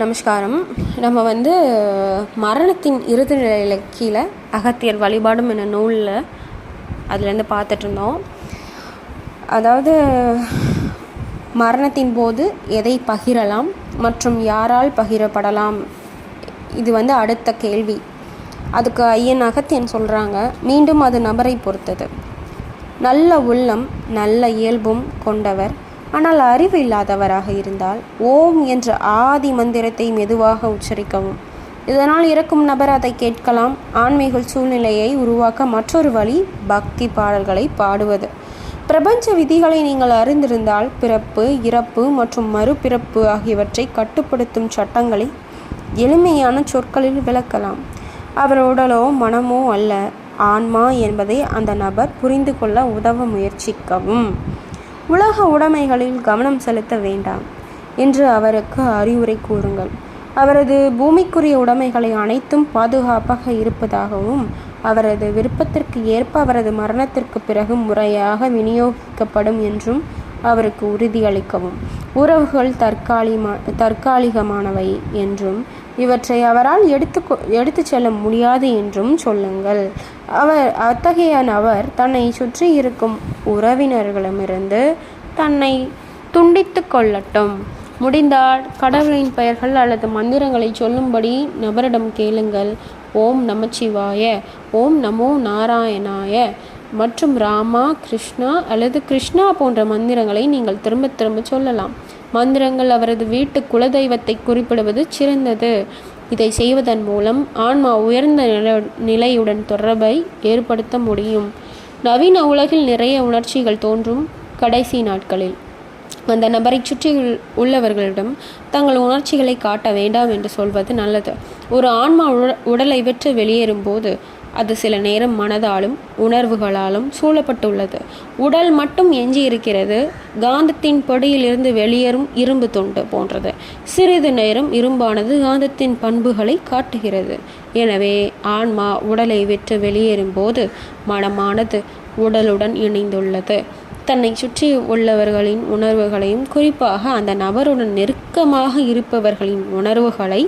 நமஸ்காரம். நம்ம வந்து மரணத்தின் இறுதி நிலையில் கீழே அகத்தியர் வழிபாடும் என்ற நூலில் அதுலேருந்து பார்த்துட்ருந்தோம். அதாவது மரணத்தின் போது எதை பகிரலாம் மற்றும் யாரால் பகிரப்படலாம்? இது வந்து அடுத்த கேள்வி. அதுக்கு ஐயன் அகத்தியன் சொல்கிறாங்க மீண்டும் அது நபரை பொறுத்தது. நல்ல உள்ளம் நல்ல இயல்பும் கொண்டவர் ஆனால் அறிவு இல்லாதவராக இருந்தால் ஓம் என்ற ஆதி மந்திரத்தை மெதுவாக உச்சரிக்கவும். இதனால் இறக்கும் நபர் அதை கேட்கலாம். ஆன்மீக சூழ்நிலையை உருவாக்க மற்றொரு வழி பக்தி பாடல்களை பாடுவது. பிரபஞ்ச விதிகளை நீங்கள் அறிந்திருந்தால் பிறப்பு இறப்பு மற்றும் மறுபிறப்பு ஆகியவற்றை கட்டுப்படுத்தும் சட்டங்களை எளிமையான சொற்களில் விளக்கலாம். அவர் உடலோ மனமோ அல்ல. ஆன்மா என்பதை அந்த நபர் புரிந்து கொள்ள உதவ முயற்சிக்கவும். உலக உடைமைகளில் கவனம் செலுத்த வேண்டாம் என்று அவருக்கு அறிவுரை கூறுங்கள். அவரது பூமிக்குரிய உடைமைகளை அனைத்தும் பாதுகாப்பாக இருப்பதாகவும் அவரது விருப்பத்திற்கு ஏற்ப அவரது மரணத்திற்கு பிறகு முறையாக விநியோகிக்கப்படும் என்றும் அவருக்கு உறுதியளிக்கவும். உறவுகள் தற்காலிகமா தற்காலிகமானவை என்றும் இவற்றை அவரால் எடுத்து எடுத்து செல்ல முடியாது என்றும் சொல்லுங்கள். அவர் அத்தகைய நபர் தன்னை சுற்றி இருக்கும் உறவினர்களிடமிருந்து தன்னை துண்டித்து கொள்ளட்டும். முடிந்தால் கடவுளின் பெயர்கள் அல்லது மந்திரங்களை சொல்லும்படி நபரிடம் கேளுங்கள். ஓம் நமச்சிவாய ஓம் நமோ நாராயணாய. மற்றும் ராமா கிருஷ்ணா அல்லது கிருஷ்ணா போன்ற மந்திரங்களை நீங்கள் திரும்ப திரும்ப சொல்லலாம். மந்திரங்கள் அவரது வீட்டு குலதெய்வத்தை குறிப்பிடுவது சிறந்தது. இதை செய்வதன் மூலம் ஆன்மா உயர்ந்த நிலையுடன் தொடர்பை ஏற்படுத்த முடியும். நவீன உலகில் நிறைய உணர்ச்சிகள் தோன்றும் கடைசி நாட்களில். அந்த நபரை சுற்றி உள்ளவர்களிடம் தங்கள் உணர்ச்சிகளை காட்ட வேண்டாம் என்று சொல்வது நல்லது. ஒரு ஆன்மா உடலை விட்டு வெளியேறும் போது அது சில நேரம் மனதாலும் உணர்வுகளாலும் சூழப்பட்டுள்ளது. உடல் மட்டும் எஞ்சி இருக்கிறது காந்தத்தின் படியிலிருந்து வெளியேறும் இரும்பு துண்டு போன்றது. சிறிது நேரம் இரும்பானது காந்தத்தின் பண்புகளை காட்டுகிறது. எனவே ஆன்மா உடலை விட்டு வெளியேறும் போது மனமானது உடலுடன் இணைந்துள்ளது. தன்னை சுற்றி உள்ளவர்களின் உணர்வுகளையும் குறிப்பாக அந்த நபருடன் நெருக்கமாக இருப்பவர்களின் உணர்வுகளை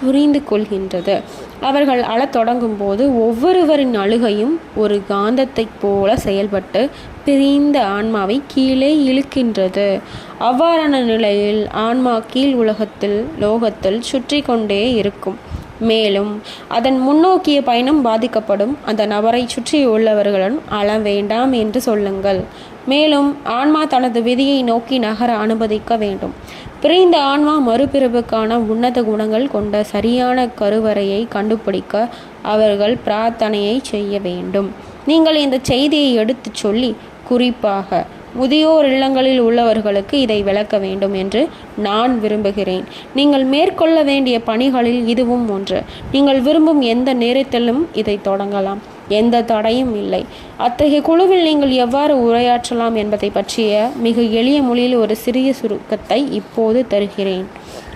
புரிந்து கொள்கின்றது அவர்கள் அழத் தொடங்கும் போது ஒவ்வொருவரின் அழுகையும் ஒரு காந்தத்தைப் போல செயல்பட்டு பிரிந்த ஆன்மாவை கீழே இழுக்கின்றது. அவ்வாறான நிலையில் ஆன்மா கீழ் உலகத்தில் லோகத்தில் சுற்றி கொண்டே இருக்கும். மேலும் அதன் முன்னோக்கிய பயணம் பாதிக்கப்படும். அந்த நபரை சுற்றி உள்ளவர்களுடன் அழ வேண்டாம் என்று சொல்லுங்கள். மேலும் ஆன்மா தனது விதியை நோக்கி நகர அனுமதிக்க வேண்டும். பிரிந்த ஆன்மா மறுபிறப்புக்கான உன்னத குணங்கள் கொண்ட சரியான கருவறையை கண்டுபிடிக்க அவர்கள் பிரார்த்தனையை செய்ய வேண்டும். நீங்கள் இந்த செய்தியை எடுத்துச் சொல்லி குறிப்பாக முதியோர் இல்லங்களில் உள்ளவர்களுக்கு இதை விளக்க வேண்டும் என்று நான் விரும்புகிறேன். நீங்கள் மேற்கொள்ள வேண்டிய பணிகளில் இதுவும் ஒன்று. நீங்கள் விரும்பும் எந்த நேரத்திலும் இதை தொடங்கலாம். எந்த தடையும் இல்லை. அத்தகைய குழுவில் நீங்கள் எவ்வாறு உரையாற்றலாம் என்பதை பற்றிய மிக எளிய மொழியில் ஒரு சிறிய சுருக்கத்தை இப்போது தருகிறேன்.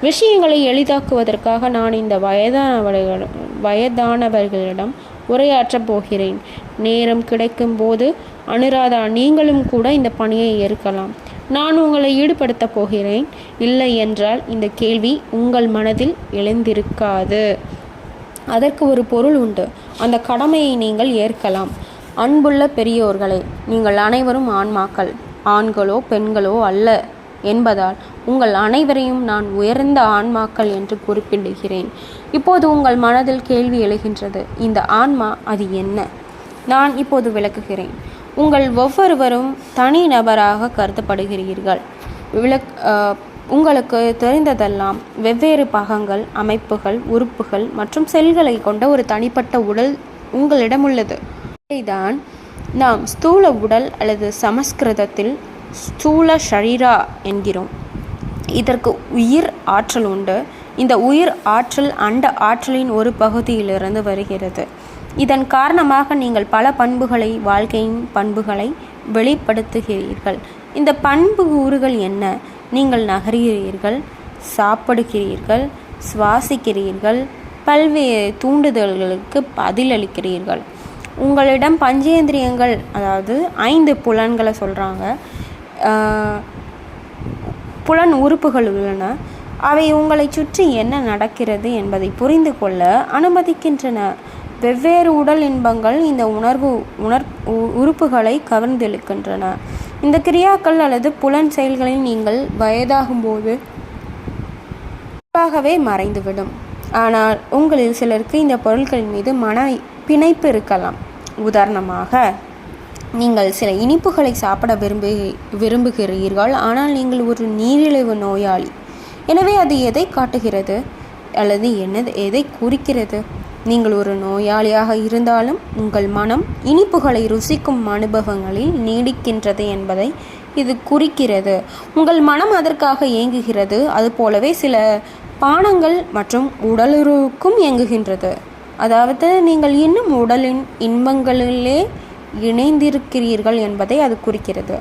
விஷயங்களை எளிதாக்குவதற்காக நான் இந்த வயதானவர்களிடம் வயதானவர்களிடம் உரையாற்றப் போகிறேன். நேரம் கிடைக்கும் போது அனுராதா நீங்களும் கூட இந்த பணியை ஏற்கலாம். நான் உங்களை ஈடுபடுத்தப் போகிறேன். இல்லை என்றால் இந்த கேள்வி உங்கள் மனதில் எழுந்திருக்காது. அதற்கு ஒரு பொருள் உண்டு. அந்த கடமையை நீங்கள் ஏற்கலாம். அன்புள்ள பெரியோர்களே நீங்கள் அனைவரும் ஆன்மாக்கள். ஆண்களோ பெண்களோ அல்ல என்பதால் உங்கள் அனைவரையும் நான் உயர்ந்த ஆன்மாக்கள் என்று குறிப்பிடுகிறேன். இப்போது உங்கள் மனதில் கேள்வி எழுகின்றது. இந்த ஆன்மா அது என்ன? நான் இப்போது விளக்குகிறேன். உங்கள் ஒவ்வொருவரும் தனி நபராக கருதப்படுகிறீர்கள். விளக் உங்களுக்கு தெரிந்ததெல்லாம் வெவ்வேறு பாகங்கள் அமைப்புகள் உறுப்புகள் மற்றும் செல்களை கொண்ட ஒரு தனிப்பட்ட உடல் உங்களிடம் உள்ளது இதைதான் நாம் ஸ்தூல உடல் அல்லது சமஸ்கிருதத்தில் ஸ்தூல ஷரீரா என்கிறோம். இதற்கு உயிர் ஆற்றல் உண்டு. இந்த உயிர் ஆற்றல் அண்ட ஆற்றலின் ஒரு பகுதியிலிருந்து வருகிறது. இதன் காரணமாக நீங்கள் பல பண்புகளை வாழ்க்கையின் பண்புகளை வெளிப்படுத்துகிறீர்கள். இந்த பண்பு கூறுகள் என்ன? நீங்கள் நகர்கிறீர்கள் சாப்பிடுகிறீர்கள் சுவாசிக்கிறீர்கள் பல்வேறு தூண்டுதல்களுக்கு பதிலளிக்கிறீர்கள். உங்களிடம் பஞ்சேந்திரியங்கள் அதாவது ஐந்து புலன்களை சொல்கிறாங்க புலன் உறுப்புகள் உள்ளன. அவை உங்களை சுற்றி என்ன நடக்கிறது என்பதை புரிந்து கொள்ள அனுமதிக்கின்றன. வெவ்வேறு உடல் இன்பங்கள் இந்த உணர்வு உணர் உ- உறுப்புகளை கவர்ந்தெழுக்கின்றன இந்த கிரியாக்கள் அல்லது புலன் செயல்களில் நீங்கள் வயதாகும்போது குறிப்பாகவே மறைந்துவிடும். ஆனால் உங்களில் சிலருக்கு இந்த பொருட்களின் மீது மன பிணைப்பு இருக்கலாம். உதாரணமாக நீங்கள் சில இனிப்புகளை சாப்பிட விரும்பு விரும்புகிறீர்கள் ஆனால் நீங்கள் ஒரு நீரிழிவு நோயாளி. எனவே அது எதை காட்டுகிறது? அல்லது என்னது எதை குறிக்கிறது? நீங்கள் ஒரு நோயாளியாக இருந்தாலும் உங்கள் மனம் இனிப்புகளை ருசிக்கும் அனுபவங்களில் நீடிக்கின்றது என்பதை இது குறிக்கிறது. உங்கள் மனம் அதற்காக இயங்குகிறது அதுபோலவே சில பானங்கள் மற்றும் உடலுறவுக்கும் இயங்குகின்றது அதாவது நீங்கள் இன்னும் உடலின் இன்பங்களிலே இணைந்திருக்கிறீர்கள் என்பதை அது குறிக்கிறது.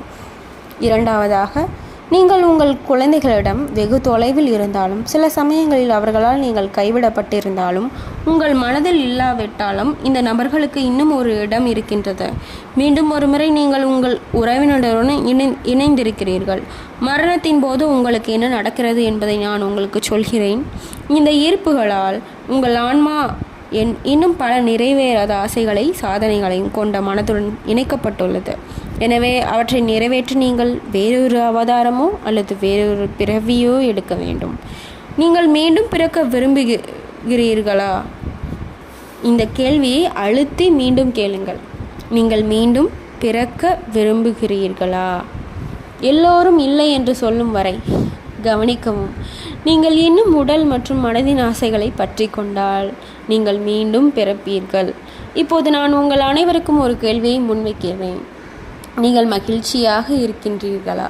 இரண்டாவதாக நீங்கள் உங்கள் குழந்தைகளிடம் வெகு தொலைவில் இருந்தாலும் சில சமயங்களில் அவர்களால் நீங்கள் கைவிடப்பட்டிருந்தாலும் உங்கள் மனதில் இல்லாவிட்டாலும் இந்த நபர்களுக்கு இன்னும் ஒரு இடம் இருக்கின்றது. மீண்டும் ஒருமுறை நீங்கள் உங்கள் உறவினருடன் இணை இணைந்திருக்கிறீர்கள். மரணத்தின் போது உங்களுக்கு என்ன நடக்கிறது என்பதை நான் உங்களுக்கு சொல்கிறேன். இந்த ஈர்ப்புகளால் உங்கள் ஆன்மா என் இன்னும் பல நிறைவேறாத ஆசைகளை சாதனைகளையும் கொண்ட மனதுடன் இணைக்கப்பட்டுள்ளது. எனவே அவற்றை நிறைவேற்ற நீங்கள் வேறொரு அவதாரமோ அல்லது வேறொரு பிறவியோ எடுக்க வேண்டும். நீங்கள் மீண்டும் பிறக்க விரும்புகிறீர்களா? இந்த கேள்வியை அழுத்தி மீண்டும் கேளுங்கள். நீங்கள் மீண்டும் பிறக்க விரும்புகிறீர்களா? எல்லோரும் இல்லை என்று சொல்லும் வரை கவனிக்கவும். நீங்கள் இன்னும் உடல் மற்றும் மனதின் ஆசைகளை பற்றி கொண்டால் நீங்கள் மீண்டும் பிறப்பீர்கள். இப்போது நான் உங்கள் அனைவருக்கும் ஒரு கேள்வியை முன்வைக்கிறேன். நீங்கள் மகிழ்ச்சியாக இருக்கின்றீர்களா?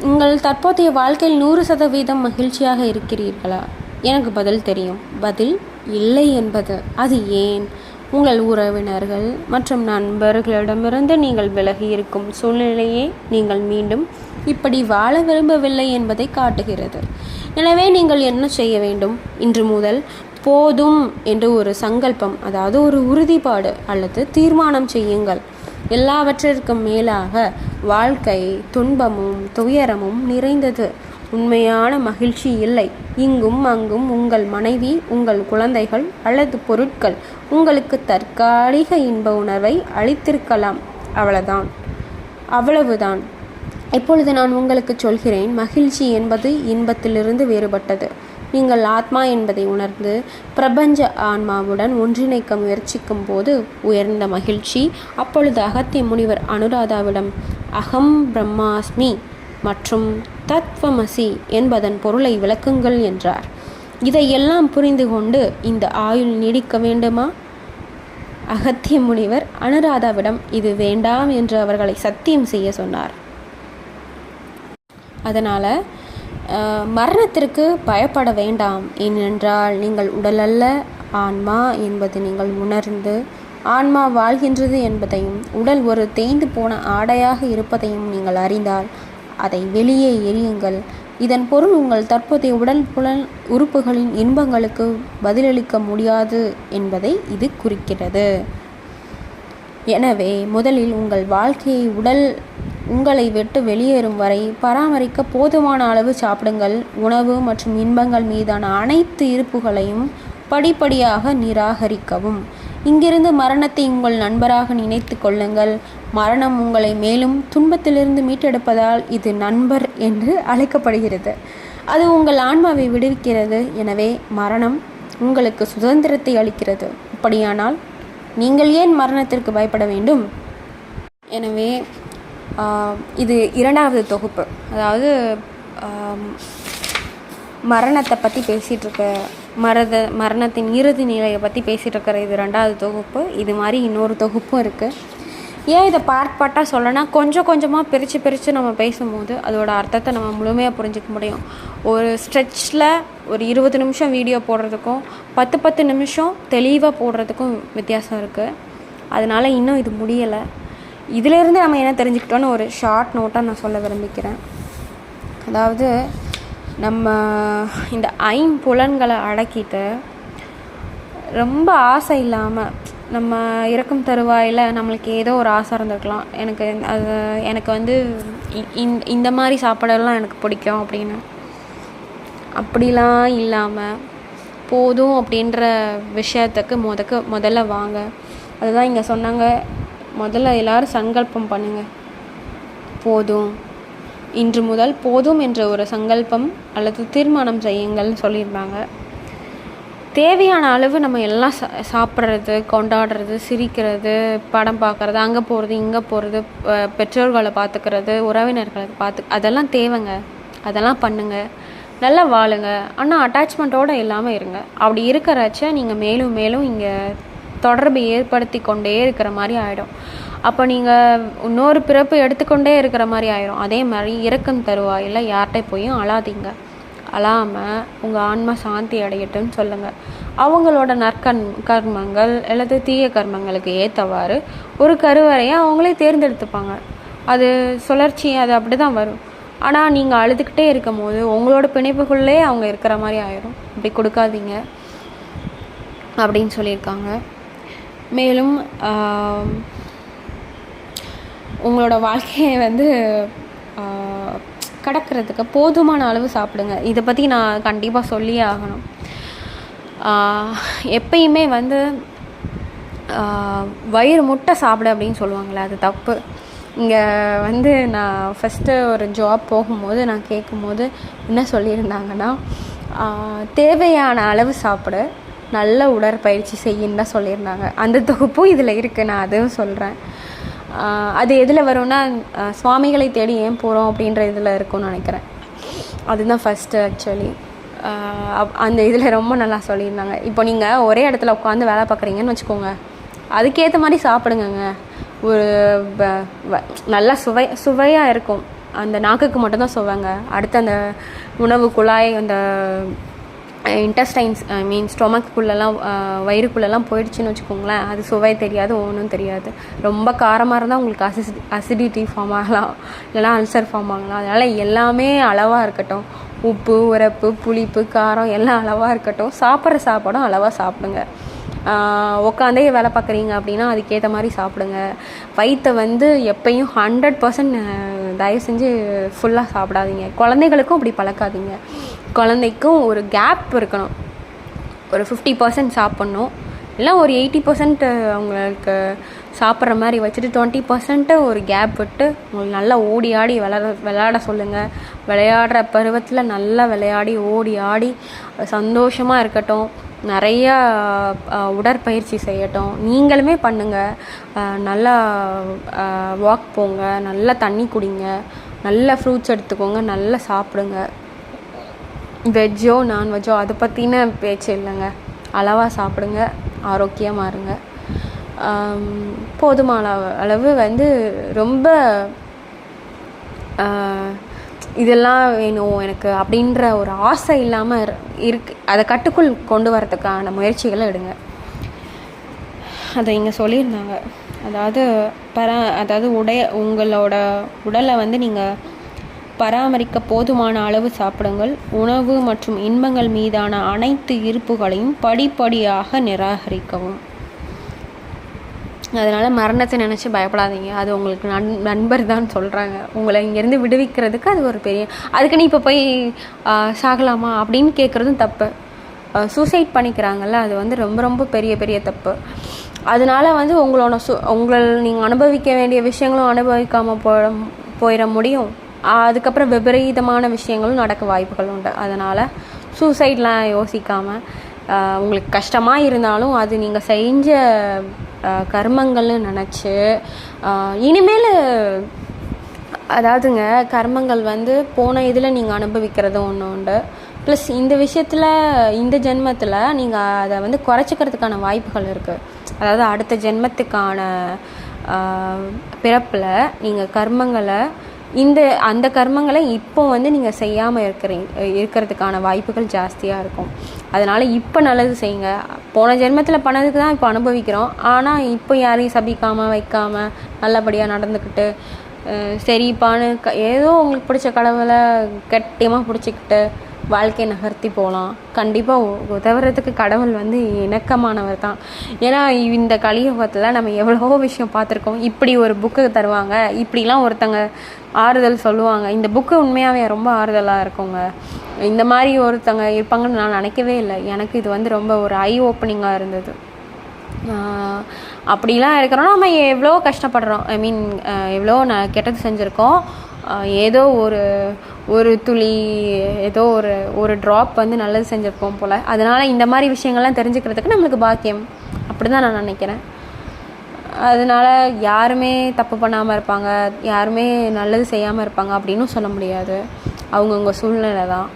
உங்கள் தற்போதைய வாழ்க்கையில் நூறு சதவீதம் மகிழ்ச்சியாக இருக்கிறீர்களா? எனக்கு பதில் தெரியும். பதில் இல்லை என்பது. அது ஏன்? உங்கள் உறவினர்கள் மற்றும் நண்பர்களிடமிருந்து நீங்கள் விலகி இருக்கும் சூழ்நிலையே நீங்கள் மீண்டும் இப்படி வாழ விரும்பவில்லை என்பதை காட்டுகிறது. எனவே நீங்கள் என்ன செய்ய வேண்டும்? இன்று முதல் போதும் என்று ஒரு சங்கல்பம் அதாவது ஒரு உறுதிப்பாடு அல்லது தீர்மானம் செய்யுங்கள். எல்லாவற்றிற்கும் மேலாக வாழ்க்கை துன்பமும் துயரமும் நிறைந்தது. உண்மையான மகிழ்ச்சி இல்லை. இங்கும் அங்கும் உங்கள் மனைவி உங்கள் குழந்தைகள் அல்லது பொருட்கள் உங்களுக்கு தற்காலிக இன்ப உணர்வை அளித்திருக்கலாம். அவ்வளவுதான். அவ்வளவுதான். இப்பொழுது நான் உங்களுக்கு சொல்கிறேன் மகிழ்ச்சி என்பது இன்பத்திலிருந்து வேறுபட்டது. நீங்கள் ஆத்மா என்பதை உணர்ந்து பிரபஞ்ச ஆன்மாவுடன் ஒன்றிணைக்க முயற்சிக்கும் போது உயர்ந்த மகிழ்ச்சி. அப்பொழுது அகத்திய முனிவர் அனுராதாவிடம் அகம் பிரம்மாஸ்மி மற்றும் தத்வமசி என்பதன் பொருளை விளக்குங்கள் என்றார். இதையெல்லாம் புரிந்து கொண்டு இந்த ஆயுள் நீடிக்க வேண்டுமா? அகத்திய முனிவர் அனுராதாவிடம் இது வேண்டாம் என்று அவர்களை சத்தியம் செய்ய சொன்னார். அதனால் மரணத்திற்கு பயப்பட வேண்டாம். ஏனென்றால் நீங்கள் உடலல்ல. ஆன்மா என்பது நீங்கள் உணர்ந்து ஆன்மா வாழ்கின்றது என்பதையும் உடல் ஒரு தேய்ந்து போன ஆடையாக இருப்பதையும் நீங்கள் அறிந்தால் அதை வெளியே எரியுங்கள் இதன் பொருள் உங்கள் தற்போதைய உடல் புலன் உறுப்புகளின் இன்பங்களுக்கு பதிலளிக்க முடியாது என்பதை இது குறிக்கிறது. எனவே முதலில் உங்கள் வாழ்க்கையை உடல் உங்களை விட்டு வெளியேறும் வரை பராமரிக்க போதுமான அளவு சாப்பிடுங்கள். உணவு மற்றும் இன்பங்கள் மீதான அனைத்து இருப்புகளையும் படிப்படியாக நிராகரிக்கவும். இங்கிருந்து மரணத்தை உங்கள் நண்பராக நினைத்து கொள்ளுங்கள். மரணம் உங்களை மேலும் துன்பத்திலிருந்து மீட்டெடுப்பதால் இது நண்பர் என்று அழைக்கப்படுகிறது. அது உங்கள் ஆன்மாவை விடுவிக்கிறது. எனவே மரணம் உங்களுக்கு சுதந்திரத்தை அளிக்கிறது. அப்படியானால் நீங்கள் ஏன் மரணத்திற்கு பயப்பட வேண்டும்? எனவே இது இரண்டாவது தொகுப்பு. அதாவது மரணத்தை பற்றி பேசிகிட்ருக்க மரத மரணத்தின் இறுதி நிலையை பற்றி பேசிகிட்டு இருக்கிற இது ரெண்டாவது தொகுப்பு. இது மாதிரி இன்னொரு தொகுப்பும் இருக்குது ஏன் இதை பார்ட் பார்ட்டாக சொல்லனா கொஞ்சம் கொஞ்சமாக பிரித்து பிரித்து நம்ம பேசும்போது அதோட அர்த்தத்தை நம்ம முழுமையாக புரிஞ்சிக்க முடியும். ஒரு ஸ்ட்ரெச்சில் ஒரு இருபது நிமிஷம் வீடியோ போடுறதுக்கும் பத்து பத்து நிமிஷம் தெளிவாக போடுறதுக்கும் வித்தியாசம் இருக்குது அதனால் இன்னும் இது முடியலை. இதிலேருந்து நம்ம என்ன தெரிஞ்சுக்கிட்டோன்னு ஒரு ஷார்ட் நோட்டாக நான் சொல்ல விரும்பிக்கிறேன். அதாவது நம்ம இந்த ஐம்புலன்களை அடக்கிட்டு ரொம்ப ஆசை இல்லாமல் நம்ம இறக்கும் தருவாயில் நம்மளுக்கு ஏதோ ஒரு ஆசை இருந்திருக்கலாம். எனக்கு அது எனக்கு வந்து இ- இந்த மாதிரி சாப்பாடெல்லாம் எனக்கு பிடிக்கும் அப்படின்னு. அப்படிலாம் இல்லாமல் போதும் அப்படின்ற விஷயத்துக்கு முதக்க முதல்ல வாங்க. அதுதான் இங்கே சொன்னாங்க. முதல்ல எல்லாரும் சங்கல்பம் பண்ணுங்கள் போதும். இன்று முதல் போதும் என்ற ஒரு சங்கல்பம் அல்லது தீர்மானம் செய்யுங்கள்னு சொல்லியிருந்தாங்க. தேவையான அளவு நம்ம எல்லாம் சா சாப்பிட்றது கொண்டாடுறது சிரிக்கிறது படம் பார்க்குறது அங்கே போகிறது இங்கே போகிறது பெற்றோர்களை பார்த்துக்கிறது உறவினர்களை பார்த்து அதெல்லாம் தேவைங்க. அதெல்லாம் பண்ணுங்கள் நல்லா வாழுங்க. ஆனால் அட்டாச்மெண்ட்டோடு இல்லாமல் இருங்க. அப்படி இருக்கிறச்ச நீங்கள் மேலும் மேலும் இங்கே தொடர்பு ஏற்படுத்தி கொண்டே இருக்கிற மாதிரி ஆகிடும் அப்போ நீங்கள் இன்னொரு பிறப்பு எடுத்துக்கொண்டே இருக்கிற மாதிரி ஆயிரும். அதே மாதிரி இறக்கம் தருவாயில் யார்கிட்ட போயும் அழாதீங்க. அழாமல் உங்கள் ஆன்மா சாந்தி அடையட்டும்னு சொல்லுங்கள் அவங்களோட நற்கண் கர்மங்கள் அல்லது தீய கர்மங்களுக்கு ஏற்றவாறு ஒரு கருவறையை அவங்களே தேர்ந்தெடுத்துப்பாங்க. அது சுழற்சி அது அப்படி தான் வரும். ஆனால் நீங்கள் அழுதுகிட்டே இருக்கும் போது உங்களோட பிணைப்புக்குள்ளே அவங்க இருக்கிற மாதிரி ஆயிரும். அப்படி கொடுக்காதீங்க. அப்படின்னு சொல்லியிருக்காங்க. மேலும் உங்களோட வாழ்க்கையை வந்து கடக்கிறதுக்கு போதுமான அளவு சாப்பிடுங்க. இதை பற்றி நான் கண்டிப்பாக சொல்லியே ஆகணும். எப்பயுமே வந்து வயிறு முட்டை சாப்பிடு அப்படின்னு சொல்லுவாங்களே அது தப்பு. இங்கே வந்து நான் ஃபஸ்ட்டு ஒரு ஜாப் போகும்போது நான் கேட்கும்போது என்ன சொல்லியிருந்தாங்கன்னா தேவையான அளவு சாப்பிடு. நல்ல உடற்பயிற்சி செய்யுன்னு தான் சொல்லியிருந்தாங்க. அந்த தொகுப்பும் இதில் இருக்குது நான் அதுவும் சொல்கிறேன் அது எதில் வரும்னா சுவாமிகளை தேடி ஏன் போகிறோம் அப்படின்ற இதில் இருக்கும்னு நினைக்கிறேன். அதுதான் ஃபஸ்ட்டு ஆக்சுவலி அந்த இதில் ரொம்ப நல்லா சொல்லியிருந்தாங்க. இப்போ நீங்கள் ஒரே இடத்துல உட்காந்து வேலை பார்க்குறீங்கன்னு வச்சுக்கோங்க. அதுக்கேற்ற மாதிரி சாப்பிடுங்கங்க. ஒரு நல்லா சுவை சுவையாக இருக்கும். அந்த நாக்குக்கு மட்டும்தான் சுவைங்க. அடுத்து அந்த உணவு குழாய் அந்த இன்டஸ்டைன்ஸ் ஐ மீன் ஸ்டொமக்குள்ளெல்லாம் வயிறுக்குள்ளெல்லாம் போயிடுச்சுன்னு வச்சுக்கோங்களேன். அது சுவை தெரியாது ஒன்றும் தெரியாது. ரொம்ப காரமாக இருந்தால் உங்களுக்கு அசிசி அசிடிட்டி ஃபார்ம் ஆகலாம். இல்லைனா அல்சர் ஃபார்ம் ஆகலாம். அதனால் எல்லாமே அளவாக இருக்கட்டும். உப்பு உரப்பு புளிப்பு காரம் எல்லாம் அளவாக இருக்கட்டும். சாப்பிட்ற சாப்பாடும் அளவாக சாப்பிடுங்க. உட்காந்தே வேலை பார்க்குறீங்க அப்படின்னா அதுக்கேற்ற மாதிரி சாப்பிடுங்க. வயிற்றை வந்து எப்பயும் ஹண்ட்ரட் பர்சன்ட் தயவு செஞ்சு ஃபுல்லாக சாப்பிடாதீங்க. குழந்தைகளுக்கும் அப்படி பழக்காதீங்க. குழந்தைக்கும் ஒரு கேப் இருக்கணும். ஒரு ஃபிஃப்டி பர்சன்ட் சாப்பிட்ணும். இல்லை ஒரு எயிட்டி பர்சன்ட் அவங்களுக்கு சாப்பிட்ற மாதிரி வச்சுட்டு டுவெண்ட்டி பர்சன்ட்டு ஒரு கேப் விட்டு உங்களுக்கு நல்லா ஓடி ஆடி விளாட விளையாட சொல்லுங்கள் விளையாடுற பருவத்தில் நல்லா விளையாடி ஓடி ஆடி சந்தோஷமாக இருக்கட்டும். நிறையா உடற்பயிற்சி செய்யட்டும். நீங்களுமே பண்ணுங்கள் நல்லா வாக் போங்க. நல்லா தண்ணி குடிங்க. நல்ல ஃப்ரூட்ஸ் எடுத்துக்கோங்க. நல்லா சாப்பிடுங்க. வெஜ்ஜோ நான்வெஜ்ஜோ அதை பற்றின பேச்சு இல்லைங்க. அளவாக சாப்பிடுங்க ஆரோக்கியமாக இருங்க. போதுமான அளவு வந்து ரொம்ப இதெல்லாம் வேணும் எனக்கு அப்படின்ற ஒரு ஆசை இல்லாமல் இருக்கு. அதை கட்டுக்குள் கொண்டு வரதுக்கான முயற்சிகளை எடுங்க. அதை இங்கே சொல்லியிருந்தாங்க. அதாவது பர அதாவது உடைய உங்களோட உடலை வந்து நீங்கள் பராமரிக்க போதுமான அளவு சாப்பிடுங்கள். உணவு மற்றும் இன்பங்கள் மீதான அனைத்து இருப்புகளையும் படிப்படியாக நிராகரிக்கவும். அதனால் மரணத்தை நினச்சி பயப்படாதீங்க. அது உங்களுக்கு நண் நண்பர் தான் சொல்கிறாங்க உங்களை இங்கேருந்து விடுவிக்கிறதுக்கு அது ஒரு பெரிய அதுக்கு நீ இப்போ போய் சாகலாமா? அப்படின்னு கேட்குறதும் தப்பு. சூசைட் பண்ணிக்கிறாங்கல்ல அது வந்து ரொம்ப ரொம்ப பெரிய பெரிய தப்பு. அதனால வந்து உங்களோட சு உங்களை நீங்கள் அனுபவிக்க வேண்டிய விஷயங்களும் அனுபவிக்காமல் போட போயிட முடியும். அதுக்கப்புறம் விபரீதமான விஷயங்களும் நடக்க வாய்ப்புகள் உண்டு. அதனால் சூசைட்லாம் யோசிக்காமல் உங்களுக்கு கஷ்டமாக இருந்தாலும் அது நீங்கள் செஞ்ச கர்மங்கள்னு நினச்சி இனிமேல் அதாவதுங்க கர்மங்கள் வந்து போன இதில் நீங்கள் அனுபவிக்கிறது ஒன்று உண்டு. ப்ளஸ் இந்த விஷயத்தில் இந்த ஜென்மத்தில் நீங்கள் அதை வந்து குறைச்சிக்கிறதுக்கான வாய்ப்புகள் இருக்குது அதாவது அடுத்த ஜென்மத்துக்கான பிறப்பில் நீங்கள் கர்மங்களை இந்த அந்த கர்மங்களை இப்போ வந்து நீங்கள் செய்யாமல் இருக்கிறீங்க இருக்கிறதுக்கான வாய்ப்புகள் ஜாஸ்தியாக இருக்கும். அதனால் இப்போ நல்லது செய்யுங்க. போன ஜென்மத்தில் பண்ணதுக்கு தான் இப்போ அனுபவிக்கிறோம். ஆனால் இப்போ யாரையும் சபிக்காமல் வைக்காமல் நல்லபடியாக நடந்துக்கிட்டு சரிப்பான்னு க ஏதோ உங்களுக்கு பிடிச்ச கடவுளை கட்டியமாக பிடிச்சிக்கிட்டு வாழ்க்கையை நகர்த்தி போகலாம். கண்டிப்பாக உதவுறதுக்கு கடவுள் வந்து இணக்கமானவர் தான். ஏன்னா இந்த கலியுகத்தில் நம்ம எவ்வளவோ விஷயம் பார்த்துருக்கோம். இப்படி ஒரு புக்கு தருவாங்க. இப்படிலாம் ஒருத்தங்க ஆறுதல் சொல்லுவாங்க. இந்த புக்கு உண்மையாகவே ரொம்ப ஆறுதலாக இருக்குங்க. இந்த மாதிரி ஒருத்தங்க இருப்பாங்கன்னு நான் நினைக்கவே இல்லை. எனக்கு இது வந்து ரொம்ப ஒரு ஐ ஓப்பனிங்காக இருந்தது அப்படிலாம் இருக்கிறோம். நம்ம எவ்வளோ கஷ்டப்படுறோம். ஐ மீன் எவ்வளோ நான் கெட்டது செஞ்சுருக்கோம். ஏதோ ஒரு ஒரு துளி ஏதோ ஒரு ஒரு ட்ராப் வந்து நல்லது செஞ்சுருப்போம் போல். அதனால் இந்த மாதிரி விஷயங்கள்லாம் தெரிஞ்சுக்கிறதுக்கு நம்மளுக்கு பாக்கியம். அப்படி தான் நான் நினைக்கிறேன். அதனால யாருமே தப்பு பண்ணாமல் இருப்பாங்க யாருமே நல்லது செய்யாமல் இருப்பாங்க அப்படின்னும் சொல்ல முடியாது. அவங்கவுங்க சூழ்நிலை தான்.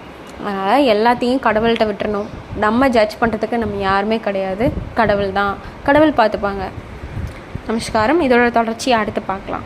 அதனால் எல்லாத்தையும் கடவுள்கிட்ட விட்டுறணும். நம்ம ஜட்ஜ் பண்ணுறதுக்கு நம்ம யாருமே கிடையாது. கடவுள் தான். கடவுள் பார்த்துப்பாங்க. நமஸ்காரம். இதோட தொடர்ச்சியை அடுத்து பார்க்கலாம்.